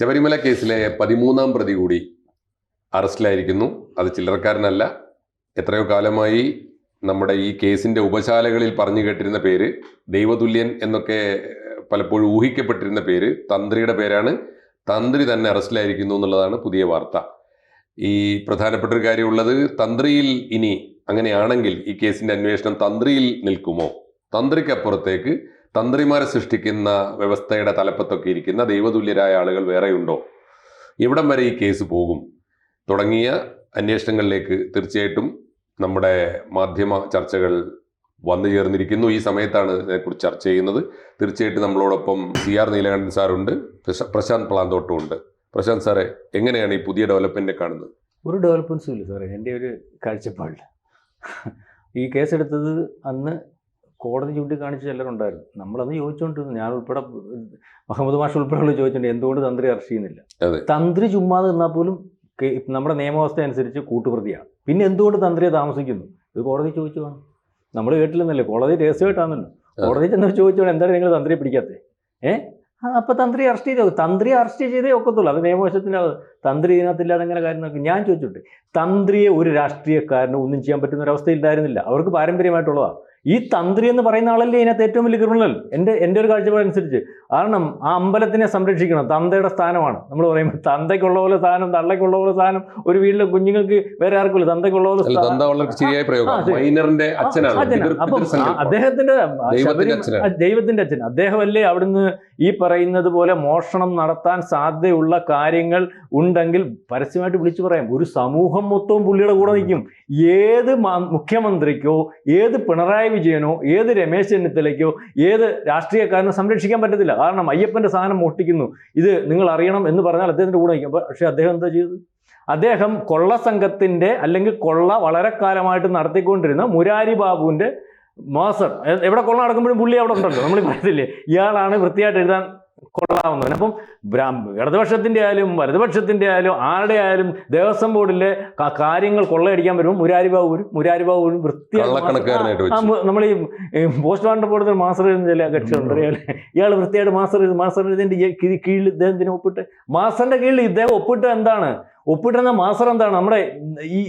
ശബരിമല കേസിലെ പതിമൂന്നാം പ്രതി കൂടി അറസ്റ്റിലായിരിക്കുന്നു. അത് ചില്ലറക്കാരനല്ല. എത്രയോ കാലമായി നമ്മുടെ ഈ കേസിന്റെ ഉപശാലകളിൽ പറഞ്ഞു കേട്ടിരുന്ന പേര് ദൈവതുല്യൻ എന്നൊക്കെ പലപ്പോഴും ഊഹിക്കപ്പെട്ടിരുന്ന പേര് തന്ത്രിയുടെ പേരാണ്. തന്ത്രി തന്നെ അറസ്റ്റിലായിരിക്കുന്നു എന്നുള്ളതാണ് പുതിയ വാർത്ത. ഈ പ്രധാനപ്പെട്ട ഒരു കാര്യമുള്ളത് തന്ത്രിയിൽ ഇനി അങ്ങനെയാണെങ്കിൽ ഈ കേസിന്റെ അന്വേഷണം തന്ത്രിയിൽ നിൽക്കുമോ? തന്ത്രിക്കപ്പുറത്തേക്ക് തന്ത്രിമാരെ സൃഷ്ടിക്കുന്ന വ്യവസ്ഥയുടെ തലപ്പത്തൊക്കെ ഇരിക്കുന്ന ദൈവതുല്യരായ ആളുകൾ വേറെയുണ്ടോ? എവിടം വരെ ഈ കേസ് പോകും. തുടങ്ങിയ അന്വേഷണങ്ങളിലേക്ക് തീർച്ചയായിട്ടും നമ്മുടെ മാധ്യമ ചർച്ചകൾ വന്നു ചേർന്നിരിക്കുന്നു. ഈ സമയത്താണ് ഇതിനെക്കുറിച്ച് ചർച്ച ചെയ്യുന്നത്. തീർച്ചയായിട്ടും നമ്മളോടൊപ്പം സി ആർ നീലകണ്ഠൻ സാറുണ്ട് പ്രശ- പ്രശാന്ത് പ്ലാന്തോട്ടും ഉണ്ട്. പ്രശാന്ത് സാറെ എങ്ങനെയാണ് ഈ പുതിയ ഡെവലപ്മെന്റ് കാണുന്നത്? ഒരു ഡെവലപ്മെൻസും ഇല്ല സാറേ എന്റെ ഒരു കാഴ്ചപ്പാടില്ല ഈ കേസെടുത്തത് അന്ന് കോടതി ചൂണ്ടിക്കാണിച്ച ചിലരുണ്ടായിരുന്നു. നമ്മളത് ചോദിച്ചുകൊണ്ടിരുന്നു ഞാൻ ഉൾപ്പെടെ മുഹമ്മദ് മാഷ് ഉൾപ്പെടെയുള്ള ചോദിച്ചിട്ടുണ്ട് എന്തുകൊണ്ട് തന്ത്രി അറസ്റ്റ് ചെയ്യുന്നില്ല. തന്ത്രി ചുമ്മാതെ നിന്നാൽ പോലും നമ്മുടെ നിയമവ്യവസ്ഥ അനുസരിച്ച് കൂട്ടുപ്രതിയാണ്. പിന്നെ എന്തുകൊണ്ട് തന്ത്രിയെ താമസിക്കുന്നു? ഇത് കോടതി ചോദിച്ചു കാണും. നമ്മൾ കേട്ടില്ലെന്നല്ലേ? കോടതി രഹസ്യമായിട്ടാണല്ലോ. കോടതി ചെന്ന് ചോദിച്ചോണ്ട് എന്താണ് നിങ്ങൾ തന്ത്രിയെ പിടിക്കാത്തത് ഏ? ആ, അപ്പൊ തന്ത്രി അറസ്റ്റ് ചെയ്തേ തന്ത്രി അറസ്റ്റ് ചെയ്തേ ഒക്കത്തുള്ളൂ. അത് നിയമവശത്തിന്റെ തന്ത്രി ഇതിനകത്തില്ലാതെ എങ്ങനെ കാര്യം നോക്കി? ഞാൻ ചോദിച്ചോട്ടെ. തന്ത്രിയെ ഒരു രാഷ്ട്രീയക്കാരന് ഒന്നും ചെയ്യാൻ പറ്റുന്ന ഒരു അവസ്ഥ ഉണ്ടായിരുന്നില്ല അവർക്ക് പാരമ്പര്യമായിട്ടുള്ളതാണ് ഈ തന്ത്രി എന്ന് പറയുന്ന ആളല്ലേ ഇതിനകത്ത് ഏറ്റവും വലിയ ക്രിമിനൽ എന്റെ എന്റെ ഒരു കാഴ്ചപ്പാട് അനുസരിച്ച് കാരണം ആ അമ്പലത്തിനെ സംരക്ഷിക്കണം. തന്തയുടെ സ്ഥാനമാണ്. നമ്മൾ പറയുമ്പോൾ തന്തയ്ക്കുള്ള പോലെ സ്ഥാനം തള്ളയ്ക്കുള്ള പോലെ സ്ഥാനം ഒരു വീട്ടിലെ കുഞ്ഞുങ്ങൾക്ക് വേറെ ആർക്കുമില്ല തന്തയ്ക്കുള്ള പോലെ അപ്പം അദ്ദേഹത്തിന്റെ ദൈവത്തിന്റെ അച്ഛൻ. അദ്ദേഹമല്ലേ അവിടുന്ന് ഈ പറയുന്നത് പോലെ മോഷണം നടത്താൻ സാധ്യതയുള്ള കാര്യങ്ങൾ ഉണ്ടെങ്കിൽ പരസ്യമായിട്ട് വിളിച്ചു പറയാം. ഒരു സമൂഹം മൊത്തവും പുള്ളിയുടെ കൂടെ നിൽക്കും. ഏത് മുഖ്യമന്ത്രിക്കോ ഏത് പിണറായി വിജയനോ ഏത് രമേശ് ചെന്നിത്തലയ്ക്കോ ഏത് രാഷ്ട്രീയക്കാരനോ സംരക്ഷിക്കാൻ പറ്റത്തില്ല. കാരണം അയ്യപ്പന്റെ സാധനം മോഷ്ടിക്കുന്നു. ഇത് നിങ്ങൾ അറിയണം എന്ന് പറഞ്ഞാൽ അദ്ദേഹത്തിന്റെ കൂടെ നിൽക്കും. പക്ഷേ അദ്ദേഹം എന്താ ചെയ്തത്? അദ്ദേഹം കൊള്ള സംഘത്തിന്റെ അല്ലെങ്കിൽ കൊള്ള വളരെ കാലമായിട്ട് നടത്തിക്കൊണ്ടിരുന്ന മുരാരി ബാബുവിന്റെ മാസർ എവിടെ കൊള്ള നടക്കുമ്പോഴും പുള്ളി അവിടെ ഉണ്ടല്ലോ. നമ്മൾ പറയത്തില്ലേ? ഇയാളാണ് വൃത്തിയായിട്ട് എഴുതാൻ കൊള്ളാവുന്നവൻ അപ്പം ഇടതുപക്ഷത്തിന്റെ ആയാലും വലതുപക്ഷത്തിന്റെ ആയാലും ആരുടെ ആയാലും ദേവസ്വം ബോർഡിലെ കാര്യങ്ങൾ കൊള്ളയടിക്കാൻ വരുമ്പോൾ മുരാരി ബാബു വരും മുരാരി ബാബു വരും വൃത്തിയായിട്ട് നമ്മൾ ഈ പോസ്റ്റ് വാറണ്ട് ബോർഡിൽ മാസ്റ്റർ എഴുതുന്ന ചില കക്ഷികളുണ്ട് അറിയാലേ ഇയാൾ വൃത്തിയായിട്ട് മാസ്റ്റർ എഴുതും മാസ്റ്റർ എഴുതിന്റെ കീഴിൽ ഇദ്ദേഹത്തിന് ഒപ്പിട്ട് മാസ്റ്ററിന്റെ കീഴിൽ ഇദ്ദേഹം ഒപ്പിട്ട് എന്താണ് ഒപ്പിട്ടെന്ന മാസ്റ്റർ എന്താണ് നമ്മുടെ ഈ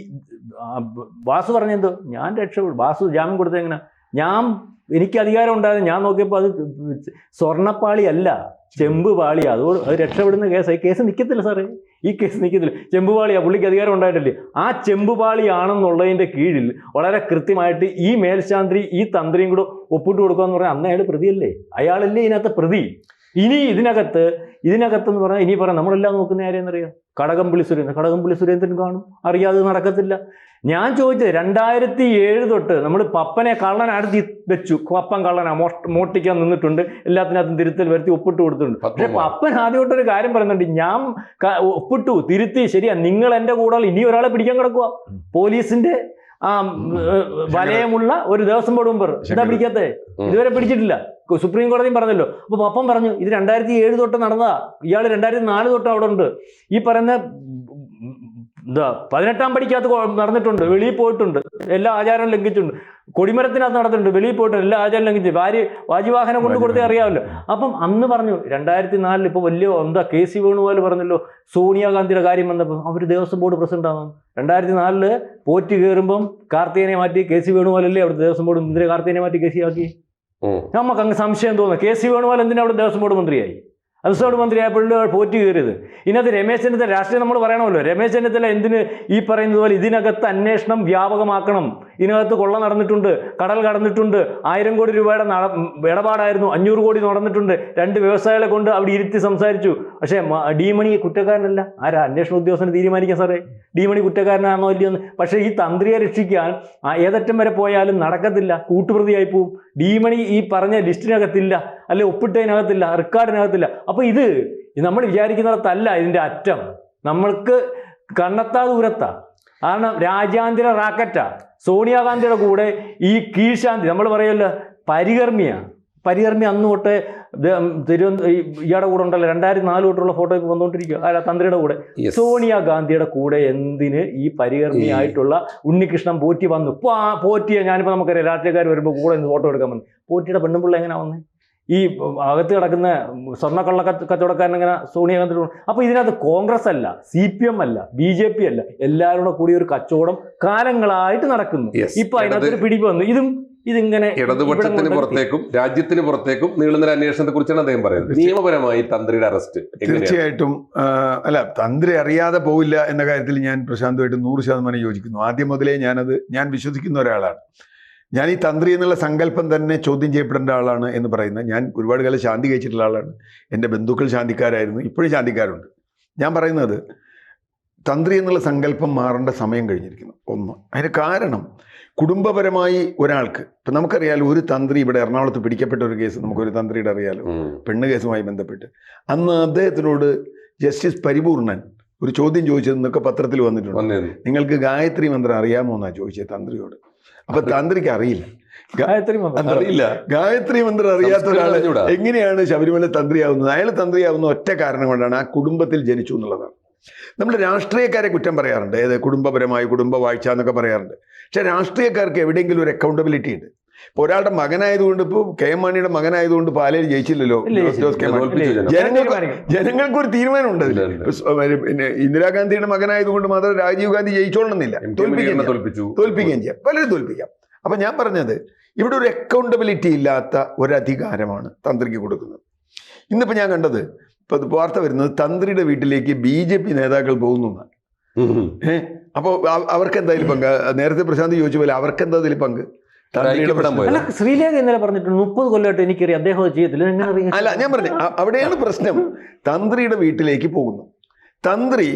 വാസു പറഞ്ഞെന്തോ ഞാൻ രക്ഷപ്പെടും വാസു ജാമ്യം കൊടുത്തെങ്ങനെ ഞാൻ എനിക്ക് അധികാരം ഉണ്ടായിരുന്നു ഞാൻ നോക്കിയപ്പോൾ അത് സ്വർണപ്പാളി അല്ല ചെമ്പ് പാളിയാ. അതുകൊണ്ട് അത് രക്ഷപ്പെടുന്ന കേസ്. ഈ കേസ് നിൽക്കത്തില്ല സാറേ. ഈ കേസ് നിൽക്കത്തില്ല ചെമ്പ് പാളിയാ. പുള്ളിക്ക് അധികാരം ഉണ്ടായിട്ടില്ലേ. ആ ചെമ്പ് പാളിയാണെന്നുള്ളതിന്റെ കീഴിൽ വളരെ കൃത്യമായിട്ട് ഈ മേൽശാന്തി ഈ തന്ത്രിയും കൂടെ ഒപ്പിട്ട് കൊടുക്കുക എന്ന് പറഞ്ഞാൽ അന്ന് അയാൾ പ്രതിയല്ലേ? അയാളല്ലേ ഇതിനകത്ത് പ്രതി. ഇനി ഇതിനകത്ത് ഇതിനകത്ത് എന്ന് പറഞ്ഞാൽ ഇനി പറയാം നമ്മളെല്ലാം നോക്കുന്ന ആരെയെന്നറിയാം കടകംപള്ളി സുരേന്ദ്രൻ. കടകംപള്ളി സുരേന്ദ്രൻ കാണും. അറിയാതെ നടക്കത്തില്ല. ഞാൻ ചോദിച്ചത് രണ്ടായിരത്തി ഏഴ് തൊട്ട് നമ്മൾ പപ്പനെ കള്ളനടുത്ത് വെച്ചു. പപ്പൻ കള്ളനാ. മോഷ് മോഷ്ടിക്കാൻ നിന്നിട്ടുണ്ട്. എല്ലാത്തിനകത്തും തിരുത്തൽ വരുത്തി ഒപ്പിട്ട് കൊടുത്തിട്ടുണ്ട്. പക്ഷെ. പപ്പൻ ആദ്യമായിട്ടൊരു കാര്യം പറയുന്നുണ്ട്. ഞാൻ ഒപ്പിട്ടു. തിരുത്തി. ശരിയാ. നിങ്ങൾ എന്റെ കൂടെ ഇനി ഒരാളെ പിടിക്കാൻ കിടക്കുക പോലീസിന്റെ ആ വലയമുള്ള ഒരു ദേവസ്വം ബോർഡ് മെമ്പർ. എന്താ പിടിക്കാത്ത. ഇതുവരെ പിടിച്ചിട്ടില്ല. സുപ്രീം കോടതിയും പറഞ്ഞല്ലോ. അപ്പൊ പപ്പം പറഞ്ഞു ഇത് രണ്ടായിരത്തി ഏഴ് തൊട്ട് നടന്നതാ. ഇയാൾ രണ്ടായിരത്തി നാല് തൊട്ട് അവിടെ ഉണ്ട്. ഈ പറയുന്ന എന്താ പതിനെട്ടാം പടിക്കകത്ത് നടന്നിട്ടുണ്ട് വെളിയിൽ പോയിട്ടുണ്ട് എല്ലാ ആചാരവും ലംഘിച്ചിട്ടുണ്ട്. കൊടിമരത്തിനകത്ത് നടന്നിട്ടുണ്ട് വെളിയിൽ പോയിട്ടുണ്ട് എല്ലാ ആചാരം ലംഘിച്ചു ഭാര്യ വാജിവാഹനം കൊണ്ട് കൊടുത്തേ അറിയാമല്ലോ. അപ്പം അന്ന് പറഞ്ഞു രണ്ടായിരത്തി നാലിൽ ഇപ്പോൾ വലിയ എന്താ കെ സി വേണുപോലെ പറഞ്ഞല്ലോ സോണിയാഗാന്ധിയുടെ കാര്യം വന്നപ്പോൾ അവർ ദേവസ്വം ബോർഡ് പ്രസിഡന്റ് ആണെന്ന് രണ്ടായിരത്തി നാലിൽ പോറ്റ് കയറുമ്പം കാർത്തികനെ മാറ്റി കെ സി വേണുപോലല്ലേ അവിടെ ദേവസ്വം ബോർഡ് മന്ത്രി കാർത്തികനെ മാറ്റി കെ സി ആക്കി. നമുക്ക് അങ്ങ് സംശയം തോന്നുന്നു. കെ സി വേണുപോലെ എന്തിനാ അവിടെ ദേവസ്വം ബോർഡ് മന്ത്രിയായി? ബോർഡ് മന്ത്രിയായപ്പോഴും പോറ്റി കയറിയത് ഇന്നത്തെ രമേശ് ചെന്നിത്തല രാഷ്ട്രീയം നമ്മൾ പറയണമല്ലോ. രമേശ് ചെന്നിത്തല എന്തിന് ഈ പറയുന്നത് പോലെ ഇതിനകത്ത് അന്വേഷണം വ്യാപകമാക്കണം? ഇതിനകത്ത് കൊള്ള നടന്നിട്ടുണ്ട് കടൽ കടന്നിട്ടുണ്ട് ആയിരം കോടി രൂപയുടെ ഇടപാടായിരുന്നു അഞ്ഞൂറ് കോടി നടന്നിട്ടുണ്ട്. രണ്ട് വ്യവസായികളെ കൊണ്ട് അവിടെ ഇരുത്തി സംസാരിച്ചു. പക്ഷേ ഡിമണി കുറ്റക്കാരനല്ല. ആരാ? അന്വേഷണ ഉദ്യോഗസ്ഥന് തീരുമാനിക്കാൻ സാറേ. ഡിമണി കുറ്റക്കാരനാണോ ഇല്ലയോ എന്ന്. പക്ഷേ ഈ തന്ത്രിയെ രക്ഷിക്കാൻ ഏതറ്റം വരെ പോയാലും നടക്കത്തില്ല. കൂട്ടുപ്രതിയായി പോവും. ഡിമണി ഈ പറഞ്ഞ ലിസ്റ്റിനകത്തില്ല. അല്ലെ ഒപ്പിട്ടതിനകത്തില്ല. റെക്കോർഡിനകത്തില്ല. അപ്പോൾ ഇത് നമ്മൾ വിചാരിക്കുന്നിടത്തല്ല ഇതിന്റെ അറ്റം. നമ്മൾക്ക് കണ്ണത്താ ദൂരത്താ. കാരണം രാജ്യാന്തര റാക്കറ്റാ. സോണിയാഗാന്ധിയുടെ കൂടെ ഈ കീഴ്ശാന്തി നമ്മൾ പറയുമല്ലോ പരികർമ്മിയ. പരികർമ്മി അന്ന് തൊട്ട് തിരുവന ഇയാടെ കൂടെ ഉണ്ടല്ലോ രണ്ടായിരത്തി നാല് തൊട്ടുള്ള ഫോട്ടോ ഇപ്പോൾ വന്നുകൊണ്ടിരിക്കുക അല്ല തന്ത്രിയുടെ കൂടെ. സോണിയാഗാന്ധിയുടെ കൂടെ എന്തിന് ഈ പരികർമ്മിയായിട്ടുള്ള ഉണ്ണികൃഷ്ണൻ പോറ്റി വന്നു? ഇപ്പോൾ ആ പോറ്റിയെ. ഞാനിപ്പോൾ നമുക്കറിയാം രാഷ്ട്രീയക്കാർ വരുമ്പോൾ കൂടെ നിന്ന് ഫോട്ടോ എടുക്കാൻ വന്നു. പോറ്റിയുടെ പെണ്ണുമ്പിള്ള എങ്ങനെ വന്നേ? ഈ അകത്ത് കിടക്കുന്ന സ്വർണക്കള്ള കച്ചവടക്കാരൻ ഇങ്ങനെ സോണിയാഗാന്ധി അപ്പൊ ഇതിനകത്ത് കോൺഗ്രസ് അല്ല സി പി എം അല്ല ബി ജെ പി അല്ല എല്ലാവരും കൂടെ കൂടി ഒരു കച്ചവടം കാലങ്ങളായിട്ട് നടക്കുന്നു. ഇപ്പൊ ഇപ്പൊ അതിനകത്തൊരു പിടിപ്പ് വന്നു. ഇതും ഇതിങ്ങനെ ഇടതുപക്ഷത്തിന് പുറത്തേക്കും രാജ്യത്തിന് പുറത്തേക്കും നീളുന്ന അന്വേഷണത്തെ കുറിച്ചാണ് അദ്ദേഹം പറയുന്നത്. നിയമപരമായി തന്ത്രിയുടെ അറസ്റ്റ് തീർച്ചയായിട്ടും അല്ല തന്ത്രി അറിയാതെ പോവില്ല എന്ന കാര്യത്തിൽ ഞാൻ പ്രശാന്തുമായിട്ട് നൂറ് ശതമാനം യോജിക്കുന്നു. ആദ്യം മുതലേ ഞാനത് ഞാൻ വിശ്വസിക്കുന്ന ഒരാളാണ്. ഞാൻ ഈ തന്ത്രി എന്നുള്ള സങ്കല്പം തന്നെ ചോദ്യം ചെയ്യപ്പെടേണ്ട ആളാണ് എന്ന് പറയുന്നത്. ഞാൻ ഒരുപാട് കാലം ശാന്തി കഴിച്ചിട്ടുള്ള ആളാണ്. എന്റെ ബന്ധുക്കൾ ശാന്തിക്കാരായിരുന്നു. ഇപ്പോഴും ശാന്തിക്കാരുണ്ട്. ഞാൻ പറയുന്നത് തന്ത്രി എന്നുള്ള സങ്കല്പം മാറേണ്ട സമയം കഴിഞ്ഞിരിക്കുന്നു. ഒന്ന്. അതിന് കാരണം കുടുംബപരമായി ഒരാൾക്ക് ഇപ്പം നമുക്കറിയാലോ ഒരു തന്ത്രി ഇവിടെ എറണാകുളത്ത് പിടിക്കപ്പെട്ട ഒരു കേസ് നമുക്കൊരു തന്ത്രിയുടെ അറിയാലോ. പെണ്ണ് കേസുമായി ബന്ധപ്പെട്ട്. അന്ന് അദ്ദേഹത്തിനോട് ജസ്റ്റിസ് പരിപൂർണൻ ഒരു ചോദ്യം ചോദിച്ചത് ചോദിച്ചതെന്നൊക്കെ പത്രത്തിൽ വന്നിട്ടുണ്ട്. നിങ്ങൾക്ക് ഗായത്രി മന്ത്രം അറിയാമോ എന്നാണ് ചോദിച്ചത് തന്ത്രിയോട്. അപ്പൊ താന്ത്രിക്ക് അറിയില്ല. ഗായത്രി മന്ത്രം. അറിയില്ല. ഗായത്രി മന്ത്രം അറിയാത്ത ഒരാളെ ഒരാൾ എങ്ങനെയാണ് ശബരിമല തന്ത്രിയാവുന്നത്? അയാൾ തന്ത്രിയാവുന്ന ഒറ്റ കാരണം കൊണ്ടാണ് ആ കുടുംബത്തിൽ ജനിച്ചു എന്നുള്ളതാണ്. നമ്മൾ രാഷ്ട്രീയക്കാരെ കുറ്റം പറയാറുണ്ട്. ഏത് കുടുംബപരമായി കുടുംബ വാഴ്ച എന്നൊക്കെ പറയാറുണ്ട്. പക്ഷെ രാഷ്ട്രീയക്കാർക്ക് എവിടെയെങ്കിലും ഒരു അക്കൗണ്ടബിലിറ്റി ഉണ്ട്. ഇപ്പോൾ ഒരാളുടെ മകനായതുകൊണ്ട് ഇപ്പൊ കെ എം മാണിയുടെ മകനായതുകൊണ്ട് പാലയിൽ ജയിച്ചില്ലല്ലോ. ജനങ്ങൾക്ക് ജനങ്ങൾക്ക് ഒരു തീരുമാനമുണ്ട്. ഇപ്പൊ പിന്നെ ഇന്ദിരാഗാന്ധിയുടെ മകനായതുകൊണ്ട് മാത്രം രാജീവ് ഗാന്ധി ജയിച്ചോളണമെന്നില്ല. തോൽപ്പിച്ചു. തോൽപ്പിക്കുകയും ചെയ്യാം. പലരും തോൽപ്പിക്കാം. അപ്പൊ ഞാൻ പറഞ്ഞത് ഇവിടെ ഒരു അക്കൗണ്ടബിലിറ്റി ഇല്ലാത്ത ഒരധികാരമാണ് തന്ത്രിക്ക് കൊടുക്കുന്നത്. ഇന്നിപ്പോ ഞാൻ കണ്ടത് ഇപ്പൊ വാർത്ത വരുന്നത് തന്ത്രിയുടെ വീട്ടിലേക്ക് ബി ജെ പി നേതാക്കൾ പോകുന്നു എന്നാണ്. ഉം. ഏഹ്? അപ്പോൾ അവർക്ക് എന്തായാലും പങ്ക്? നേരത്തെ പ്രശാന്ത് ചോദിച്ച പോലെ അവർക്ക് എന്താ അതിൽ പങ്ക്? അല്ല ശ്രീലേഖ ഇന്നലെ പറഞ്ഞിട്ടുണ്ട് മുപ്പത് കൊല്ലമായിട്ട് എനിക്കറിയാം അദ്ദേഹം ചെയ്യത്തില്ല അല്ല ഞാൻ പറഞ്ഞു അവിടെയാണ് പ്രശ്നം. തന്ത്രിയുടെ വീട്ടിലേക്ക് പോകുന്നു. തന്ത്രി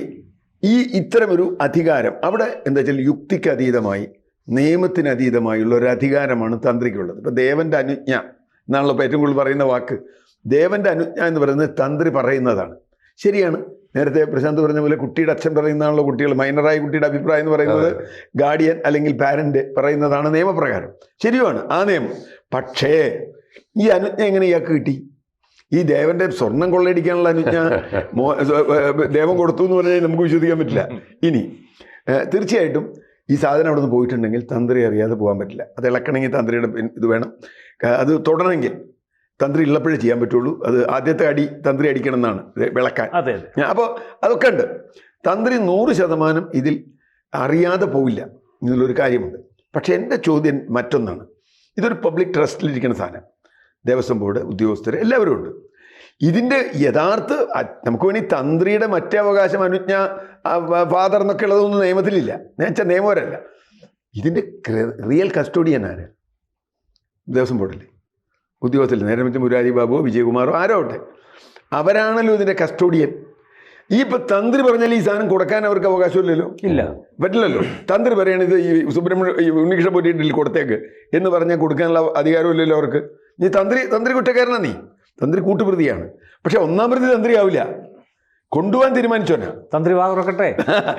ഈ ഇത്തരമൊരു അധികാരം അവിടെ എന്താ വെച്ചാൽ യുക്തിക്ക് അതീതമായി നിയമത്തിന് അതീതമായുള്ള ഒരു അധികാരമാണ് തന്ത്രിക്കുള്ളത്. ഇപ്പൊ ദേവന്റെ അനുജ്ഞ എന്നാണല്ലോ ഇപ്പൊ ഏറ്റവും കൂടുതൽ പറയുന്ന വാക്ക്. ദേവന്റെ അനുജ്ഞ എന്ന് പറയുന്നത് തന്ത്രി പറയുന്നതാണ്. ശരിയാണ്. നേരത്തെ പ്രശാന്ത് പറഞ്ഞ പോലെ കുട്ടിയുടെ അച്ഛൻ പറയുന്നതാണല്ലോ കുട്ടികൾ. മൈനറായ കുട്ടിയുടെ അഭിപ്രായം എന്ന് പറയുന്നത് ഗാർഡിയൻ അല്ലെങ്കിൽ പാരന്റ് പറയുന്നതാണ് നിയമപ്രകാരം. ശരിയാണ് ആ നിയമം. പക്ഷേ ഈ അനുജ്ഞ എങ്ങനെ ഇയാൾക്ക് കിട്ടി? ഈ ദേവന്റെ സ്വർണം കൊള്ളയടിക്കാനുള്ള അനുജ്ഞ മോ- ദേവൻ കൊടുത്തു എന്ന് പറഞ്ഞാൽ നമുക്ക് വിശ്വസിക്കാൻ പറ്റില്ല. ഇനി തീർച്ചയായിട്ടും ഈ സാധനം അവിടെ നിന്ന് പോയിട്ടുണ്ടെങ്കിൽ തന്ത്രി അറിയാതെ പോകാൻ പറ്റില്ല. അത് ഇളക്കണമെങ്കിൽ തന്ത്രിയുടെ ഇത് വേണം. അത് തൊടണമെങ്കിൽ തന്ത്രി ഉള്ളപ്പോഴേ ചെയ്യാൻ പറ്റുള്ളൂ. അത് ആദ്യത്തെ അടി തന്ത്രി അടിക്കണം എന്നാണ് വിളക്കാൻ. അതെ അപ്പോൾ അതൊക്കെ ഉണ്ട്. തന്ത്രി നൂറ് ശതമാനം ഇതിൽ അറിയാതെ പോവില്ല എന്നുള്ളൊരു കാര്യമുണ്ട്. പക്ഷേ എന്റെ ചോദ്യം മറ്റൊന്നാണ്. ഇതൊരു പബ്ലിക് ട്രസ്റ്റിലിരിക്കുന്ന സാധനം. ദേവസ്വം ബോർഡ് ഉദ്യോഗസ്ഥർ എല്ലാവരും ഉണ്ട്. ഇതിന്റെ യഥാർത്ഥ നമുക്ക് വേണമെങ്കിൽ തന്ത്രിയുടെ മറ്റേ അവകാശം അനുജ്ഞ ഫാദർ എന്നൊക്കെ ഉള്ളതൊന്നും നിയമത്തിലില്ല. ഞാൻ വെച്ചാൽ നിയമപരമല്ല. ഇതിന്റെ റിയൽ കസ്റ്റോഡിയൻ ആര്? ദേവസ്വം ബോർഡിൽ ഉദ്യോഗസ്ഥരിൽ നേരെ വെച്ച് മുരാരി ബാബുവോ വിജയകുമാറോ ആരോ ആവട്ടെ. അവരാണല്ലോ ഇതിന്റെ കസ്റ്റോഡിയൻ. ഈ ഇപ്പൊ തന്ത്രി പറഞ്ഞാൽ ഈ സാധനം കൊടുക്കാൻ അവർക്ക് അവകാശമില്ലല്ലോ? ഇല്ല. പറ്റില്ലല്ലോ. തന്ത്രി പറയണത് ഈ സുബ്രഹ്മണ്യ ഈ ഉണ്ണികൃഷ്ണ പോറ്റിയിൽ കൊടുത്തേക്ക് എന്ന് പറഞ്ഞാൽ കൊടുക്കാനുള്ള അധികാരമില്ലല്ലോ അവർക്ക്. നീ തന്ത്രി തന്ത്രി കുറ്റക്കാരനാ നീ. തന്ത്രി കൂട്ടുപ്രതിയാണ്. പക്ഷെ ഒന്നാം പ്രതി തന്ത്രി ആവില്ല. കൊണ്ടുപോകാൻ തീരുമാനിച്ചോനാ. തന്ത്രി വാ തുറക്കട്ടെ.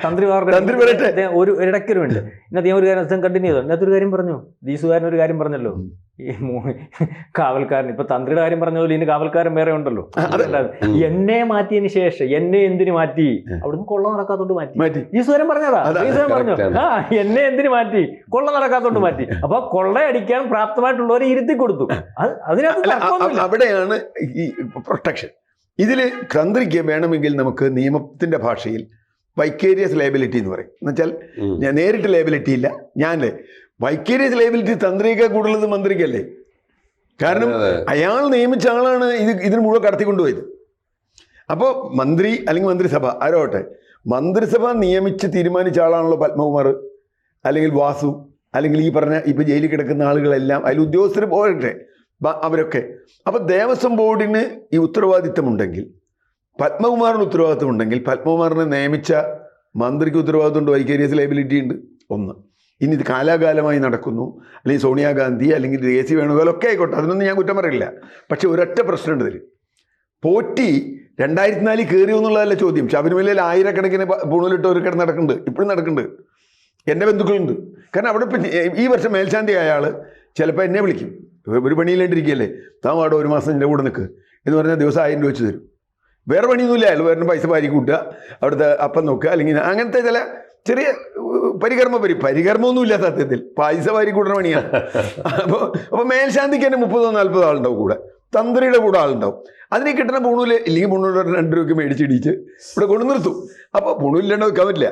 തന്ത്രി. തന്ത്രി വരട്ടെ ഒരു ഇടയ്ക്കൊരുണ്ട് ഇന്നത്തെ ഞാൻ ഒരു കാര്യം അദ്ദേഹം കണ്ടിന്യൂ ചെയ്തു? ഇന്നത്തെ ഒരു കാര്യം പറഞ്ഞു. ദീസുകാരൻ ഒരു കാര്യം പറഞ്ഞല്ലോ. ഈ കാവൽക്കാരൻ. ഇപ്പൊ തന്ത്രിയുടെ കാര്യം പറഞ്ഞ പോലെ ഇനി കാവൽക്കാരൻ വേറെ ഉണ്ടല്ലോ. എന്നെ മാറ്റിയതിന് ശേഷം എന്നെ എന്തിനു മാറ്റി? അവിടുന്ന് കൊള്ള നടക്കാത്തോണ്ട് മാറ്റി. മാറ്റി. ഈശ്വരൻ പറഞ്ഞതാ. ഈശ്വരൻ പറഞ്ഞു. ആ എന്നെ എന്തിനു മാറ്റി? കൊള്ള നടക്കാത്തോണ്ട് മാറ്റി. അപ്പൊ കൊള്ളയടിക്കാൻ പ്രാപ്തമായിട്ടുള്ളവരെ ഇരുത്തി കൊടുത്തു. അത് അതിനകത്ത്. അവിടെയാണ് ഈ പ്രൊട്ടക്ഷൻ ഇതിൽ തന്ത്രിക്ക് വേണമെങ്കിൽ നമുക്ക് നിയമത്തിന്റെ ഭാഷയിൽ വൈക്കേരിയസ് ലയബിലിറ്റി എന്ന് പറയും. എന്നുവെച്ചാൽ. ഞാൻ നേരിട്ട് ലയബിലിറ്റി ഇല്ല. ഞാൻ വൈക്കേരിയസ് ലയബിലിറ്റി തന്ത്രിക കൂടുതലത് മന്ത്രിക്കല്ലേ? കാരണം അയാൾ നിയമിച്ച ആളാണ് ഇത് ഇതിന് മുഴുവൻ കടത്തിക്കൊണ്ടുപോയത്. അപ്പോൾ മന്ത്രി അല്ലെങ്കിൽ മന്ത്രിസഭ ആരോട്ടെ? മന്ത്രിസഭ നിയമിച്ച് തീരുമാനിച്ച ആളാണല്ലോ പത്മകുമാർ അല്ലെങ്കിൽ വാസു അല്ലെങ്കിൽ ഈ പറഞ്ഞ ഇപ്പൊ ജയിലിൽ കിടക്കുന്ന ആളുകളെല്ലാം അതിൽ ഉദ്യോഗസ്ഥർ പോകട്ടെ? അവരൊക്കെ. അപ്പോൾ ദേവസ്വം ബോർഡിന് ഈ ഉത്തരവാദിത്തമുണ്ടെങ്കിൽ പത്മകുമാറിന് ഉത്തരവാദിത്തം ഉണ്ടെങ്കിൽ പത്മകുമാറിനെ നിയമിച്ച മന്ത്രിക്ക് ഉത്തരവാദിത്തമുണ്ട് വൈകാരിയസ് ലൈബിലിറ്റി ഉണ്ട്. ഒന്ന്. ഇനി ഇത് കാലാകാലമായി നടക്കുന്നു. അല്ലെങ്കിൽ സോണിയാഗാന്ധി അല്ലെങ്കിൽ എ സി വേണുഗോപാൽ ഒക്കെ ആയിക്കോട്ടെ. അതിനൊന്നും ഞാൻ കുറ്റം പറയില്ല. പക്ഷെ ഒരൊറ്റ പ്രശ്നമുണ്ട് ഇതിൽ പോറ്റി രണ്ടായിരത്തി നാലിൽ കയറിയോ എന്നുള്ളതല്ല ചോദ്യം. ശബരിമലയിൽ ആയിരക്കണക്കിന് പൂണൂലിട്ട് ഒരു കിടന്ന് നടക്കുന്നുണ്ട്. ഇപ്പോഴും നടക്കുന്നുണ്ട്. എന്റെ ബന്ധുക്കളുണ്ട്. കാരണം അവിടെ ഈ വർഷം മേൽശാന്തി ആയ ചിലപ്പോൾ എന്നെ വിളിക്കും. ഒരു പണിയില്ലാണ്ടിരിക്കുകയല്ലേ? താൻ വാടോ ഒരു മാസം എന്റെ കൂടെ നിൽക്ക് എന്ന് പറഞ്ഞാൽ ദിവസം ആയിരം രൂപ വെച്ച് തരും. വേറെ പണിയൊന്നുമില്ല. അയാൾ വേറെ പൈസ പാരി കൂട്ടുക അവിടുത്തെ അപ്പം നോക്കുക. അല്ലെങ്കിൽ അങ്ങനത്തെ ചില ചെറിയ പരികർമ്മ പരി പരികർമ്മമൊന്നുമില്ല സത്യത്തിൽ. പൈസ വാരി കൂട്ടുന്ന പണിയാണ്. അപ്പോൾ അപ്പോൾ മേൽശാന്തിക്ക് തന്നെ മുപ്പതോ നാൽപ്പതോ ആളുണ്ടാവും കൂടെ. തന്ത്രിയുടെ കൂടെ ആളുണ്ടാവും. അതിന് കിട്ടുന്ന പൂണൂൽ ഇല്ലെങ്കിൽ പൂണൂൽ ഒരു രണ്ട് രൂപയ്ക്ക് മേടിച്ചിടിച്ച് ഇവിടെ കൊണ്ടു നിർത്തും. അപ്പോൾ പൂണൂലില്ലാണ്ട് വെക്കാൻ പറ്റില്ല.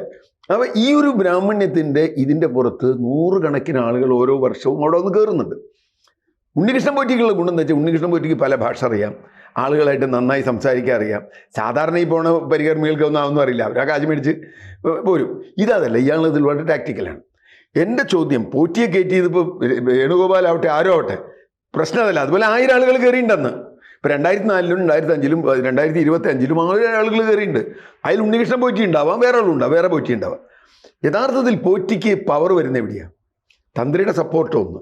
അപ്പോൾ ഈ ഒരു ബ്രാഹ്മണ്യത്തിന്റെ ഇതിന്റെ പുറത്ത് നൂറുകണക്കിന് ആളുകൾ ഓരോ വർഷവും അവിടെ വന്ന് കയറുന്നുണ്ട്. ഉണ്ണികൃഷ്ണൻ പോറ്റിക്കുള്ള ഗുണം എന്താ വെച്ചാൽ ഉണ്ണികൃഷ്ണൻ പോറ്റിക്ക് പല ഭാഷ അറിയാം. ആളുകളായിട്ട് നന്നായി സംസാരിക്കാൻ അറിയാം. സാധാരണ ഈ പോണ പരികർമ്മികൾക്ക് ഒന്നും അതൊന്നും അറിയില്ല. അവർ ആ കാശ് മേടിച്ച് പോരും. ഇതല്ല ഇയാൾ വളരെ ടാക്റ്റിക്കലാണ് എന്റെ ചോദ്യം പോറ്റിയെ കയറ്റിയതിപ്പോൾ വേണുഗോപാൽ ആവട്ടെ ആരോ ആവട്ടെ പ്രശ്നമല്ല അതുപോലെ ആയിരം ആളുകൾ കയറിയിട്ടുണ്ടെന്ന് ഇപ്പോൾ രണ്ടായിരത്തി നാലിലും രണ്ടായിരത്തി അഞ്ചിലും രണ്ടായിരത്തി ഇരുപത്തി അഞ്ചിലും ആയിരം ആളുകൾ കയറിയിട്ടുണ്ട് അതിൽ ഉണ്ണികൃഷ്ണൻ പോറ്റി ഉണ്ടാവാം വേറെ ആളുണ്ടാവും വേറെ പോറ്റി ഉണ്ടാവാം. യഥാർത്ഥത്തിൽ പോറ്റിക്ക് പവർ വരുന്ന എവിടെയാണ് തന്ത്രിയുടെ സപ്പോർട്ട് ഒന്ന്.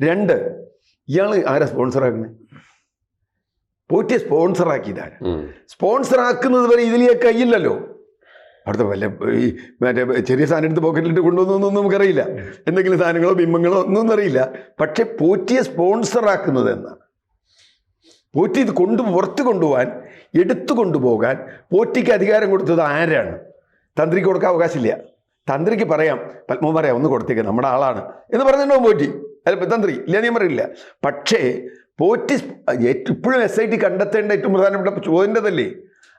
രണ്ട് ഇയാൾ ആരാ സ്പോൺസറാക്കുന്നത് പോറ്റിയെ സ്പോൺസറാക്കിയതാ സ്പോൺസറാക്കുന്നത് സ്പോൺസർ ആക്കുന്നത് വരെ ഇതിലേക്ക് കയ്യില്ലല്ലോ. അവിടുത്തെ വല്ല ഈ മറ്റേ ചെറിയ സാധനം എടുത്ത് പോക്കറ്റിലിട്ട് കൊണ്ടുവന്നൊന്നും നമുക്കറിയില്ല. എന്തെങ്കിലും സാധനങ്ങളോ ബിംബങ്ങളോ ഒന്നും അറിയില്ല പക്ഷെ പോറ്റിയെ സ്പോൺസർ ആക്കുന്നത് എന്നാണ്. പോറ്റി ഇത് കൊണ്ടു പുറത്ത് കൊണ്ടുപോകാൻ എടുത്തു കൊണ്ടുപോകാൻ പോറ്റിക്ക് അധികാരം കൊടുത്തത് ആരാണ്? തന്ത്രിക്ക് കൊടുക്കാൻ അവകാശമില്ല. തന്ത്രിക്ക് പറയാം പത്മം പറയാം ഒന്ന് കൊടുത്തേക്ക് നമ്മുടെ ആളാണ് എന്ന് പറഞ്ഞിട്ടുണ്ടോ പോറ്റി? അല്ല തന്ത്രി ഇല്ല ഞാൻ പറയില്ല. പക്ഷേ പോറ്റി ഇപ്പോഴും എസ് ഐ ടി കണ്ടെത്തേണ്ട ഏറ്റവും പ്രധാനപ്പെട്ട ചോദ്യതല്ലേ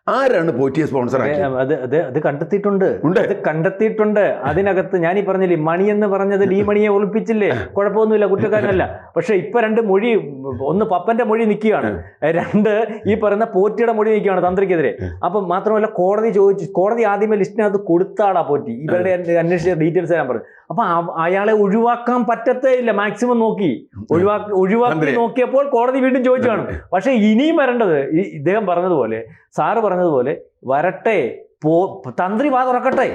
ആരാണ് പോറ്റിയെ സ്പോൺസർ അത് അത് അത് കണ്ടെത്തിയിട്ടുണ്ട്. ഉണ്ട്. അത് കണ്ടെത്തിയിട്ടുണ്ട്. അതിനകത്ത് ഞാൻ ഈ പറഞ്ഞില്ലേ മണി എന്ന് പറഞ്ഞത് ഡി മണിയെ ഒളിപ്പിച്ചില്ലേ? കുഴപ്പമൊന്നുമില്ല കുറ്റക്കാരനല്ല. പക്ഷെ ഇപ്പൊ രണ്ട് മൊഴി ഒന്ന് പപ്പന്റെ മൊഴി നിൽക്കുകയാണ്. രണ്ട് ഈ പറയുന്ന പോറ്റിയുടെ മൊഴി നിൽക്കുകയാണ് തന്ത്രിക്കെതിരെ. അപ്പൊ മാത്രമല്ല കോടതി ചോദിച്ചു കോടതി ആദ്യമേ ലിസ്റ്റിനകത്ത് കൊടുത്താടാ പോറ്റി. ഇവരുടെ അന്വേഷിച്ച ഡീറ്റെയിൽസ് ഞാൻ പറഞ്ഞു. അപ്പൊ അയാളെ ഒഴിവാക്കാൻ പറ്റത്തേ ഇല്ല. മാക്സിമം നോക്കി. ഒഴിവാക്കി ഒഴിവാക്കി നോക്കിയപ്പോൾ കോടതി വീണ്ടും ചോദിച്ചു കാണും പക്ഷെ ഇനിയും വരേണ്ടത് ഈ ഇദ്ദേഹം പറഞ്ഞതുപോലെ സാറ് പറഞ്ഞതുപോലെ വരട്ടെ. പോ തന്ത്രി വാ തുറക്കട്ടെ.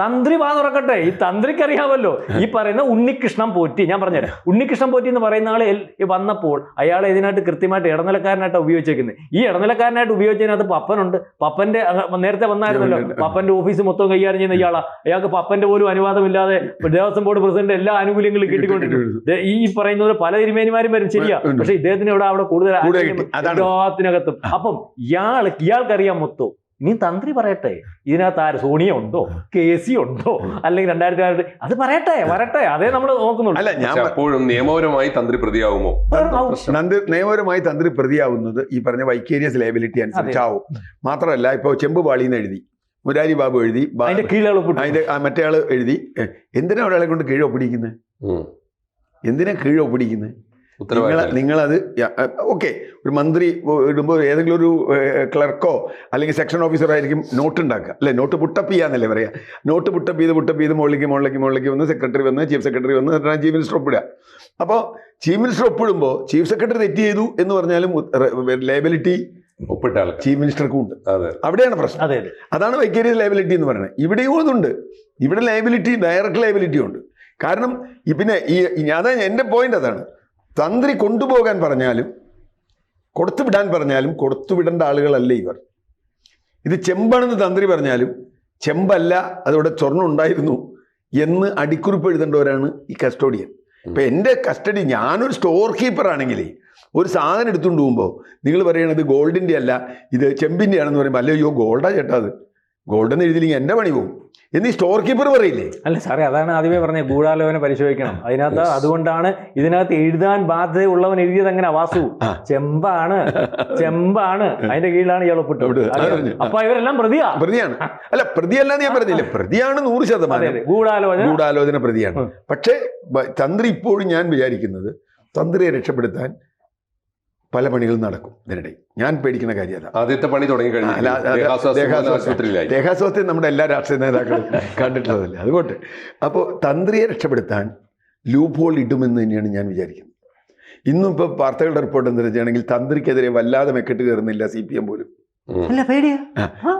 തന്ത്രി വാ തുറക്കട്ടെ. ഈ തന്ത്രിക്ക് അറിയാമല്ലോ ഈ പറയുന്ന ഉണ്ണികൃഷ്ണൻ പോറ്റി ഞാൻ പറഞ്ഞുതരാം. ഉണ്ണികൃഷ്ണൻ പോറ്റി എന്ന് പറയുന്ന ആൾ വന്നപ്പോൾ അയാൾ ഇതിനായിട്ട് കൃത്യമായിട്ട് ഇടനിലക്കാരനായിട്ട് ഉപയോഗിച്ചേക്കുന്നത് ഈ ഇടനിലക്കാരനായിട്ട് ഉപയോഗിച്ചതിനകത്ത് പപ്പനുണ്ട്. പപ്പന്റെ നേരത്തെ വന്നായിരുന്നല്ലോ. പപ്പന്റെ ഓഫീസ് മൊത്തം കൈകാര്യം ചെയ്യുന്ന ഇയാളാ. അയാൾക്ക് പപ്പന്റെ പോലും അനുവാദമില്ലാതെ ദേവസ്വം ബോർഡ് പ്രസിഡന്റ് എല്ലാ ആനുകൂല്യങ്ങളും കിട്ടിക്കൊണ്ടിട്ടുണ്ട് ഈ പറയുന്നത് പല തിരുമേനിമാരും വരും. ശരിയാ. പക്ഷെ ഇദ്ദേഹത്തിന് ഇവിടെ അവിടെ കൂടുതൽ എല്ലാത്തിനകത്തും. അപ്പം ഇയാൾ ഇയാൾക്കറിയാം മൊത്തം. ഇനി തന്ത്രി പറയട്ടെ. ഇതിനകത്ത് ആര്? സോണിയ ഉണ്ടോ? കെ സി ഉണ്ടോ? അല്ലെങ്കിൽ രണ്ടായിരത്തി ആറ് അത് പറയട്ടെ വരട്ടെ. അതേ നമ്മൾ നോക്കുന്നുള്ളൂ. അല്ല ഞാൻ നിയമപരമായി തന്ത്രി പ്രതിയാവുമോ? നിയമപരമായി തന്ത്രി പ്രതിയാവുന്നത് ഈ പറഞ്ഞ വൈക്കേരിയസ് ലയബിലിറ്റി അനുസരിച്ചാവും മാത്രമല്ല ഇപ്പൊ ചെമ്പുപാളിന്ന് എഴുതി. മുരാരി ബാബു എഴുതി. അതിന്റെ മറ്റേ ആൾ എഴുതി. എന്തിനാ ഒരാളെ കൊണ്ട് കീഴ് ഒപ്പിടിക്കുന്നത്? എന്തിനാ കീഴ് ഒപ്പിടിക്കുന്നത്? നിങ്ങൾ നിങ്ങളത് ഓക്കെ. ഒരു മന്ത്രി ഇടുമ്പോൾ ഏതെങ്കിലും ഒരു ക്ലർക്കോ അല്ലെങ്കിൽ സെക്ഷൻ ഓഫീസറോ ആയിരിക്കും നോട്ട് ഉണ്ടാക്കുക. അല്ലെ? നോട്ട് പുട്ടപ്പ് ചെയ്യാന്നല്ലേ പറയാ. നോട്ട് പുട്ടപ്പ് ചെയ്ത് പുട്ടപ്പ് ചെയ്ത് മുകളിലേക്ക് മുകളിലേക്ക് മുകളിലേക്ക് വന്ന് സെക്രട്ടറി വന്ന് ചീഫ് സെക്രട്ടറി വന്ന് ചീഫ് മിനിസ്റ്റർ ഒപ്പിടുക. അപ്പോൾ ചീഫ് മിനിസ്റ്റർ ഒപ്പിടുമ്പോൾ ചീഫ് സെക്രട്ടറി തെറ്റ് ചെയ്തു എന്ന് പറഞ്ഞാലും ലേബിലിറ്റി ഒപ്പിട്ട ആൾക്കാർ ചീഫ് മിനിസ്റ്റർക്കും ഉണ്ട്. അതെ. അവിടെയാണ് പ്രശ്നം. അതെ അതെ. അതാണ് വൈക്കേരിയസ് ലയബിലിറ്റി എന്ന് പറയുന്നത്. ഇവിടെയും അതുണ്ട്. ഇവിടെ ലയബിലിറ്റി ഡയറക്റ്റ് ലയബിലിറ്റി ഉണ്ട്. കാരണം ഈ പിന്നെ ഈ ഈ- അതാണ് എന്റെ പോയിന്റ് അതാണ്. തന്ത്രി കൊണ്ടുപോകാൻ പറഞ്ഞാലും കൊടുത്തു വിടാൻ പറഞ്ഞാലും കൊടുത്തു വിടേണ്ട ആളുകളല്ല ഇവർ. ഇത് ചെമ്പാണെന്ന് തന്ത്രി പറഞ്ഞാലും ചെമ്പല്ല അതോടെ സ്വർണം ഉണ്ടായിരുന്നു എന്ന് അടിക്കുറിപ്പ് എഴുതേണ്ടവരാണ് ഈ കസ്റ്റോഡിയൻ. ഇപ്പം എന്റെ കസ്റ്റഡി ഞാനൊരു സ്റ്റോർ കീപ്പർ ആണെങ്കിലേ ഒരു സാധനം എടുത്തുകൊണ്ട് പോകുമ്പോൾ നിങ്ങൾ പറയണത് ഗോൾഡിന്റെ അല്ല ഇത് ചെമ്പിന്റെ ആണെന്ന് പറയുമ്പോൾ അല്ലയോ ഗോൾഡാ ചേട്ടാ അത്. ഗോൾഡെന്ന് എഴുതിയില്ലെങ്കിൽ എന്റെ പണി പോകും. എന്ന് സ്റ്റോർ കീപ്പർ പറയില്ലേ? അല്ല സാറേ അതാണ് ആദ്യമേ പറഞ്ഞത്. ഗൂഢാലോചന പരിശോധിക്കണം. അതിനകത്ത് അതുകൊണ്ടാണ് ഇതിനകത്ത് എഴുതാൻ ബാധ്യതയുള്ളവൻ എഴുതിയത് അങ്ങനെ വാസു. ചെമ്പാണ്. ചെമ്പാണ്. അതിന്റെ കീഴിലാണ് ഇയാൾ ഒപ്പിട്ടത്. അപ്പൊ ഇവരെല്ലാം പ്രതിയാ. പ്രതിയാണ്. അല്ല പ്രതിയല്ല ഞാൻ പറഞ്ഞില്ല? പ്രതിയാണ് നൂറ് ശതമാനം. ഗൂഢാലോചന. ഗൂഢാലോചന പ്രതിയാണ്. പക്ഷേ തന്ത്രി ഇപ്പോഴും ഞാൻ വിചാരിക്കുന്നത് തന്ത്രിയെ രക്ഷപ്പെടുത്താൻ പല പണികളും നടക്കും ഇതിനിടെ. ഞാൻ പേടിക്കുന്ന കാര്യം അതാ. ആദ്യത്തെ പണി തുടങ്ങി കഴിഞ്ഞാൽ ദേഹാസ്വാസ്ഥ്യം നമ്മുടെ എല്ലാ രാഷ്ട്രീയ നേതാക്കളും കണ്ടിട്ടുള്ളതല്ലേ? അതുകൊണ്ട്. അപ്പോൾ തന്ത്രിയെ രക്ഷപ്പെടുത്താൻ ലൂപ്പോൾ ഹോൾ ഇടുമെന്ന് തന്നെയാണ് ഞാൻ വിചാരിക്കുന്നത്. ഇന്നും ഇപ്പോൾ വാർത്തകളുടെ റിപ്പോർട്ട് എന്താ വെച്ചാണെങ്കിൽ തന്ത്രിക്കെതിരെ വല്ലാതെ മെക്കെട്ട് കയറുന്നില്ല സി പി എം പോലും. അല്ല പേടിയാ?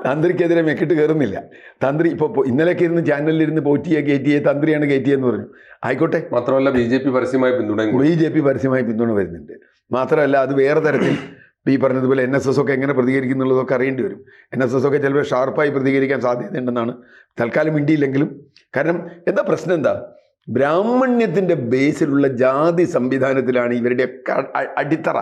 തന്ത്രിക്കെതിരെ മെക്കിട്ട് കയറുന്നില്ല. തന്ത്രി ഇപ്പോൾ ഇന്നലെയൊക്കെ ഇരുന്ന് ചാനലിലിരുന്ന് പോറ്റിയെ കയറ്റിയെ തന്ത്രിയാണ് കയറ്റിയെന്ന് പറഞ്ഞു. ആയിക്കോട്ടെ. മാത്രമല്ല ബി ജെ പി പരസ്യമായി പിന്തുണ. ബി ജെ പി പരസ്യമായി പിന്തുണ വരുന്നുണ്ട്. മാത്രമല്ല അത് വേറെ തരത്തിൽ ഈ പറഞ്ഞതുപോലെ എൻ എസ് എസ് ഒക്കെ എങ്ങനെ പ്രതികരിക്കുന്നുള്ളതൊക്കെ അറിയേണ്ടി വരും. എൻ എസ് എസ് ഒക്കെ ചിലപ്പോൾ ഷാർപ്പായി പ്രതികരിക്കാൻ സാധ്യതയുണ്ടെന്നാണ് തൽക്കാലം മിണ്ടിയില്ലെങ്കിലും. കാരണം എന്താ പ്രശ്നം എന്താ? ബ്രാഹ്മണ്യത്തിന്റെ ബേസിലുള്ള ജാതി സംവിധാനത്തിലാണ് ഇവരുടെയൊക്കെ അടിത്തറ.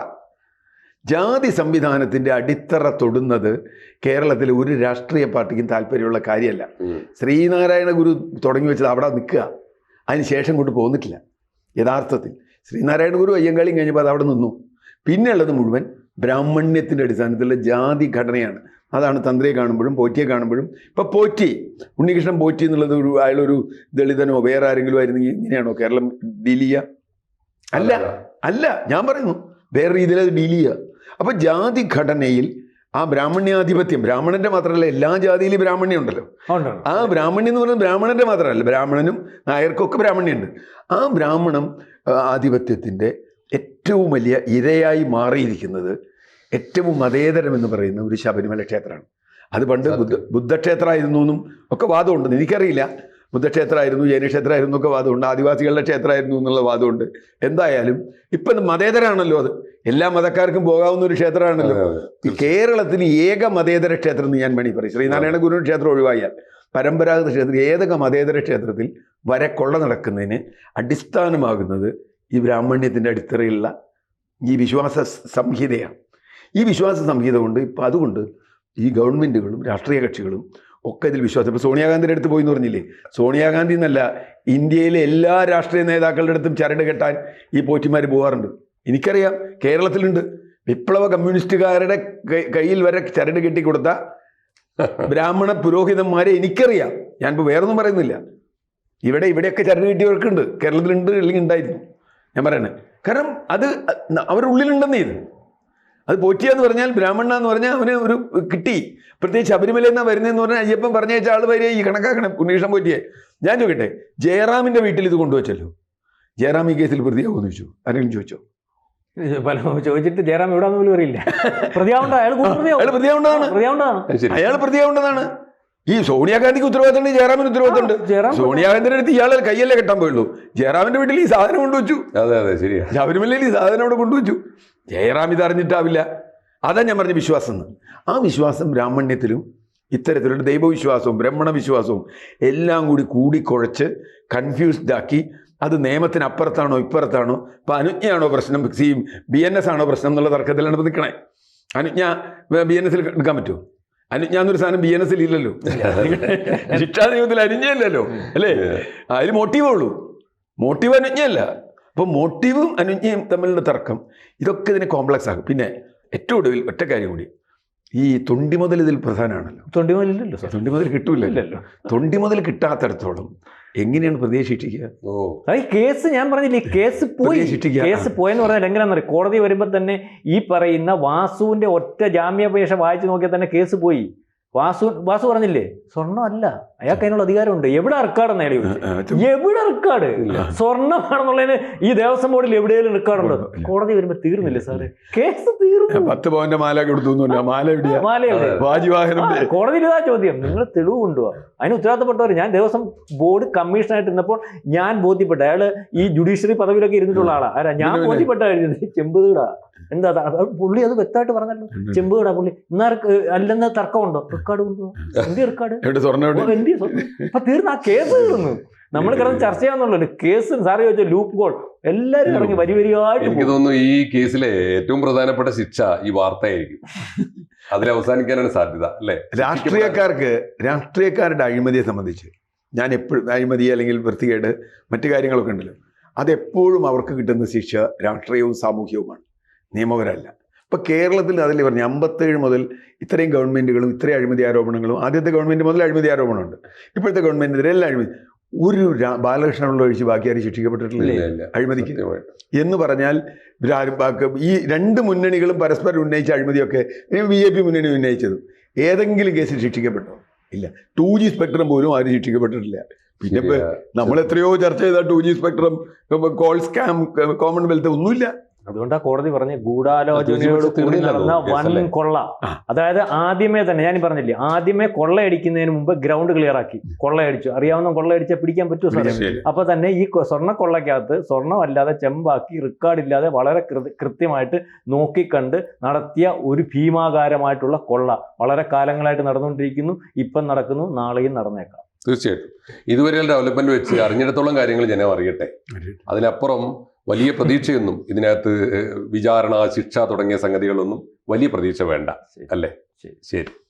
ജാതി സംവിധാനത്തിന്റെ അടിത്തറ തൊടുന്നത് കേരളത്തിലെ ഒരു രാഷ്ട്രീയ പാർട്ടിക്കും താല്പര്യമുള്ള കാര്യമല്ല. ശ്രീനാരായണ ഗുരു തുടങ്ങി വെച്ചത് അവിടെ നിൽക്കുക. അതിന് ശേഷം കൊണ്ട് പോന്നിട്ടില്ല. യഥാർത്ഥത്തിൽ. ശ്രീനാരായണ ഗുരു അയ്യങ്കാളിയും കഴിഞ്ഞപ്പോൾ അത് അവിടെ നിന്നു. പിന്നെയുള്ളത് മുഴുവൻ ബ്രാഹ്മണ്യത്തിന്റെ അടിസ്ഥാനത്തിലുള്ള ജാതി ഘടനയാണ്. അതാണ് തന്ത്രിയെ കാണുമ്പോഴും പോറ്റിയെ കാണുമ്പോഴും ഇപ്പോൾ പോറ്റി ഉണ്ണികൃഷ്ണൻ പോറ്റി എന്നുള്ളത് ഒരു അയാളൊരു ദളിതനോ വേറെ ആരെങ്കിലും ആയിരുന്നെങ്കിൽ ഇങ്ങനെയാണോ? കേരളം ഡീൽ ചെയ്യുക അല്ല അല്ല ഞാൻ പറയുന്നു വേറെ രീതിയിൽ അത് ഡീൽ ചെയ്യുക അപ്പോൾ ജാതി ഘടനയിൽ ആ ബ്രാഹ്മണ്യാധിപത്യം ബ്രാഹ്മണന്റെ മാത്രമല്ല എല്ലാ ജാതിയിലും ബ്രാഹ്മണ്യം ഉണ്ടല്ലോ. ഉണ്ട് ആ ബ്രാഹ്മണ്യം എന്ന് പറയുന്നത് ബ്രാഹ്മണന്റെ മാത്രമല്ല ബ്രാഹ്മണനും നായർക്കൊക്കെ ബ്രാഹ്മണ്യുണ്ട് ആ ബ്രാഹ്മണം ആധിപത്യത്തിന്റെ ആധിപത്യത്തിന്റെ ഏറ്റവും വലിയ ഇരയായി മാറിയിരിക്കുന്നത് ഏറ്റവും മതേതരം എന്ന് പറയുന്ന ഒരു ശബരിമല ക്ഷേത്രമാണ്. അത് പണ്ട് ബുദ്ധ ബുദ്ധക്ഷേത്രമായിരുന്നു എന്നും ഒക്കെ വാദമുണ്ടെന്ന് എനിക്കറിയില്ല. ബുദ്ധക്ഷേത്രമായിരുന്നു ജൈനക്ഷേത്രമായിരുന്നു ഒക്കെ വാദമുണ്ട്. ആദിവാസികളുടെ ക്ഷേത്രമായിരുന്നു എന്നുള്ള വാദമുണ്ട്. എന്തായാലും ഇപ്പം മതേതരാണല്ലോ അത്. എല്ലാ മതക്കാർക്കും പോകാവുന്ന ഒരു ക്ഷേത്രമാണല്ലോ. കേരളത്തിൽ ഏക മതേതര ക്ഷേത്രം എന്ന് ഞാൻ വേണി പറയും. ശ്രീനാരായണ ഗുരു ക്ഷേത്രം ഒഴിവായാൽ പരമ്പരാഗത ക്ഷേത്രത്തിൽ ഏതൊക്കെ മതേതര ക്ഷേത്രത്തിൽ വരെ കൊള്ള നടക്കുന്നതിന് അടിസ്ഥാനമാകുന്നത് ഈ ബ്രാഹ്മണ്യത്തിന്റെ അടിത്തറയുള്ള ഈ വിശ്വാസ സംഹിതയാണ്. ഈ വിശ്വാസ സംഹിത കൊണ്ട് ഇപ്പം അതുകൊണ്ട് ഈ ഗവൺമെന്റുകളും രാഷ്ട്രീയ കക്ഷികളും ഒക്കെ ഇതിൽ വിശ്വാസം. ഇപ്പോൾ സോണിയാഗാന്ധിയുടെ അടുത്ത് പോയി എന്ന് പറഞ്ഞില്ലേ? സോണിയാഗാന്ധി എന്നല്ല ഇന്ത്യയിലെ എല്ലാ രാഷ്ട്രീയ നേതാക്കളുടെ അടുത്തും ചരട് കെട്ടാൻ ഈ പോറ്റിമാർ പോകാറുണ്ട്. എനിക്കറിയാം കേരളത്തിലുണ്ട്. വിപ്ലവ കമ്മ്യൂണിസ്റ്റുകാരുടെ കയ്യിൽ വരെ ചരട് കെട്ടി കൊടുത്ത ബ്രാഹ്മണ പുരോഹിതന്മാരെ എനിക്കറിയാം. ഞാനിപ്പോൾ വേറൊന്നും പറയുന്നില്ല. ഇവിടെ ഇവിടെയൊക്കെ ചരട് കെട്ടിയവർക്കുണ്ട്. കേരളത്തിലുണ്ട് അല്ലെങ്കിൽ ഉണ്ടായിരുന്നു ഞാൻ പറയണേ. കാരണം അത് അവരുടെ ഉള്ളിലുണ്ടെന്നേ ഇത്. അത് പോറ്റിയ എന്ന് പറഞ്ഞാൽ ബ്രാഹ്മണ എന്ന് പറഞ്ഞാൽ അവന് ഒരു കിട്ടി. പ്രത്യേകിച്ച് ശബരിമല എന്നാ വരുന്നതെന്ന് പറഞ്ഞാൽ അയ്യപ്പൻ പറഞ്ഞയച്ച ആൾ വരെ ഈ കണക്കാക്കണം ഉണ്ണീഷം പോറ്റിയെ. ഞാൻ ചോദിക്കട്ടെ ജയറാമിന്റെ വീട്ടിൽ ഇത് കൊണ്ടുവച്ചല്ലോ? ജയറാം ഈ കേസിൽ പ്രതിയാവുമെന്ന് ചോദിച്ചു. ആരെങ്കിലും ചോദിച്ചോ? പല ചോദിച്ചിട്ട് ജയറാം എവിടാന്ന് പോലും അറിയില്ല. പ്രതിയാവുണ്ടോ? അയാൾ പ്രതിയാവേണ്ടതാണ് പ്രതിയാവുണ്ടതാണ് അയാൾ പ്രതിയാവേണ്ടതാണ് ഈ സോണിയാഗാന്ധിക്ക് ഉത്തരവാദിത്തമുണ്ട് ജയറാമിന് ഉത്തരവാദിത്തമുണ്ട്. സോണിയാ സോണിയാഗാന്ധിയുടെ അടുത്ത് ഇയാളെ കയ്യല്ലേ കെട്ടാൻ പോയുള്ളൂ. ജയറാമിന്റെ വീട്ടിൽ ഈ സാധനം കൊണ്ടുവച്ചു. അതെ അതെ ശരിയാ. ശബരിമലയിൽ ഈ സാധനം അവിടെ കൊണ്ടുവച്ചു. ജയറാം ഇത് അറിഞ്ഞിട്ടാവില്ല. അതാ ഞാൻ പറഞ്ഞ വിശ്വാസം. എന്ന് ആ വിശ്വാസം ബ്രാഹ്മണ്യത്തിലും ഇത്തരത്തിലുള്ള ദൈവവിശ്വാസവും ബ്രഹ്മണ വിശ്വാസവും എല്ലാം കൂടി കൂടിക്കുഴച്ച് കൺഫ്യൂസ്ഡ് ആക്കി അത് നിയമത്തിന് അപ്പുറത്താണോ ഇപ്പുറത്താണോ? ഇപ്പം അനുജ്ഞയാണോ പ്രശ്നം? സി ബി എൻ എസ് ആണോ പ്രശ്നം എന്നുള്ള തർക്കത്തിലാണ് ഇപ്പോൾ നിൽക്കണേ അനുജ്ഞ ബി എൻ എസിൽ എടുക്കാൻ പറ്റുമോ? അനുജ്ഞ എന്നൊരു സാധനം ബി എൻ എസിൽ ഇല്ലല്ലോ. ശിക്ഷാ നിയമത്തിൽ അനുജ്ഞയില്ലല്ലോ അല്ലേ? അതിൽ മോട്ടീവേ ഉള്ളൂ. മോട്ടീവ് അനുജ്ഞയല്ല. അപ്പോൾ മോട്ടീവും അനുജ്ഞയും തമ്മിലുള്ള തർക്കം ഇതൊക്കെ ഇതിനെ കോംപ്ലക്സ് ആകും. പിന്നെ ഏറ്റവും ഒടുവിൽ ഒറ്റ കാര്യം കൂടി. ഈ തൊണ്ടി മുതൽ ഇതിൽ പ്രധാനമാണല്ലോ തൊണ്ടിമല്ലില്ലല്ലോ സാർ. തൊണ്ടി മുതൽ കിട്ടൂലല്ലോ. ഇല്ലല്ലോ. തൊണ്ടി മുതൽ കിട്ടാത്തടത്തോളം എങ്ങനെയാണ് പ്രതീക്ഷിക്കുക ശിക്ഷിക്കുക ഓ. അത് ഈ കേസ് ഞാൻ പറഞ്ഞില്ലേ ഈ കേസ് പോയി. കേസ് പോയെന്ന് പറഞ്ഞാൽ എങ്ങനെയാണെന്ന് അറിയാം കോടതി വരുമ്പോൾ തന്നെ ഈ പറയുന്ന വാസുവിന്റെ ഒറ്റ ജാമ്യാപേക്ഷ വായിച്ചു നോക്കിയാൽ തന്നെ കേസ് പോയി. വാസു വാസു പറഞ്ഞില്ലേ? സ്വർണം അല്ല അയാൾക്ക് അതിനുള്ള അധികാരമുണ്ട്. എവിടെ റെക്കാർഡ് നേടി എവിടെ റെക്കാർഡ് സ്വർണമാണെന്നുള്ളതിന് ഈ ദേവസ്വം ബോർഡിൽ എവിടെയെങ്കിലും റെക്കാർഡുണ്ടോ കോടതി വരുമ്പോ തീർന്നില്ലേ സാറ്. കേസ് തീർന്നു. പത്ത് പവന്റെ മാല കൊടുത്തു എന്ന് മാല എവിടെയാ മാല എവിടെ വാജിവാഹനം ആ, കോടതിയിൽ ഇതാ ചോദ്യം. നിങ്ങൾ തെളിവ് കൊണ്ടുപോവാ അതിന് ഉത്തരവാദിത്തപ്പെട്ടവർ ഞാൻ ദേവസ്വം ബോർഡ് കമ്മീഷനായിട്ട് ഇരുന്നപ്പോൾ ഞാൻ ബോധ്യപ്പെട്ട അയാൾ ഈ ജുഡീഷ്യറി പദവിയിലൊക്കെ ഇരുന്നിട്ടുള്ള ആളാ. ആരാ? ഞാൻ. ബോധ്യപ്പെട്ട കഴിഞ്ഞത് ചെമ്പുകീടാ. എന്താ പുള്ളി അത് വ്യക്തമായിട്ട് പറഞ്ഞല്ലോ. ചെമ്പുകട പുള്ളി. എന്നാ അല്ലെന്ന അല്ലെന്ന് തർക്കമുണ്ടോ? റെക്കാർഡ് കൊണ്ടുപോകും എന്ത് റെക്കാർഡ്? എവിടെ അപ്പൊ തീർന്നു ആ കേസ് തീർന്നു. നമ്മൾ കിടന്ന് ചർച്ച ചെയ്യാന്നുള്ളൂ. കേസ് സാറ് ചോദിച്ച ലൂപ്പ് ഗോൾ എല്ലാരും ഇറങ്ങി വരി വരിയായിട്ട് എനിക്ക് തോന്നുന്നു ഈ കേസിലെ ഏറ്റവും പ്രധാനപ്പെട്ട ശിക്ഷ ഈ വാർത്തയായിരിക്കും. അതിൽ അവസാനിക്കാനാണ് സാധ്യത അല്ലേ? രാഷ്ട്രീയക്കാർക്ക് രാഷ്ട്രീയക്കാരുടെ അഴിമതിയെ സംബന്ധിച്ച് ഞാൻ എപ്പോഴും അഴിമതി അല്ലെങ്കിൽ വൃത്തികേട് മറ്റു കാര്യങ്ങളൊക്കെ ഉണ്ടല്ലോ. അതെപ്പോഴും അവർക്ക് കിട്ടുന്ന ശിക്ഷ രാഷ്ട്രീയവും സാമൂഹ്യവുമാണ്. നിയമപരമല്ല. ഇപ്പം കേരളത്തിൽ അതിൽ പറഞ്ഞു അമ്പത്തേഴ് മുതൽ ഇത്രയും ഗവൺമെന്റുകളും ഇത്രയും അഴിമതി ആരോപണങ്ങളും ആദ്യത്തെ ഗവൺമെന്റ് മുതൽ അഴിമതി ആരോപണമുണ്ട്. ഇപ്പോഴത്തെ ഗവൺമെന്റിനെതിരെ എല്ലാം അഴിമതി. ഒരു ബാലകൃഷ്ണൻ ഉള്ള ഒഴിച്ച് ബാക്കി ആരും ശിക്ഷിക്കപ്പെട്ടിട്ടില്ല. അഴിമതിക്ക്. എന്ന് പറഞ്ഞാൽ ഈ രണ്ട് മുന്നണികളും പരസ്പരം ഉന്നയിച്ച അഴിമതിയൊക്കെ ബി ജെ പി മുന്നണി ഉന്നയിച്ചതും. ഏതെങ്കിലും കേസിൽ ശിക്ഷിക്കപ്പെട്ടോ? ഇല്ല. ടു ജി സ്പെക്ട്രം പോലും ആരും ശിക്ഷിക്കപ്പെട്ടിട്ടില്ല. പിന്നെ നമ്മൾ എത്രയോ ചർച്ച ചെയ്ത two G spectrum coal scam commonwealth ഒന്നുമില്ല. അതുകൊണ്ടാ കോടതി പറഞ്ഞ ഗൂഢാലോചനയോട് കൂടി നടന്ന വൻ കൊള്ള. അതായത് ആദ്യമേ തന്നെ ഞാൻ പറഞ്ഞില്ലേ ആദ്യമേ കൊള്ളയടിക്കുന്നതിന് മുമ്പ് ഗ്രൗണ്ട് ക്ലിയർ ആക്കി. കൊള്ളയടിച്ചു അറിയാവുന്ന കൊള്ളയടിച്ചാൽ പിടിക്കാൻ പറ്റുമോ സാറേ? ശരി അപ്പൊ തന്നെ ഈ സ്വർണ കൊള്ളക്കകത്ത് സ്വർണം അല്ലാതെ ചെമ്പാക്കി റെക്കോർഡില്ലാതെ വളരെ കൃത്യമായിട്ട് നോക്കിക്കണ്ട് നടത്തിയ ഒരു ഭീമാകാരമായിട്ടുള്ള കൊള്ള വളരെ കാലങ്ങളായിട്ട് നടന്നുകൊണ്ടിരിക്കുന്നു ഇപ്പം നടക്കുന്നു നാളെയും നടന്നേക്കാം. തീർച്ചയായിട്ടും. ഇതുവരെയുള്ള ഡെവലപ്മെന്റ് വെച്ച് അറിഞ്ഞിടത്തോളം കാര്യങ്ങൾ ജനം അറിയട്ടെ. അതിനപ്പുറം വലിയ പ്രതീക്ഷയൊന്നും ഇതിനകത്ത് വിചാരണ ശിക്ഷ തുടങ്ങിയ സംഗതികളൊന്നും വലിയ പ്രതീക്ഷ വേണ്ട. അല്ലേ. ശരി.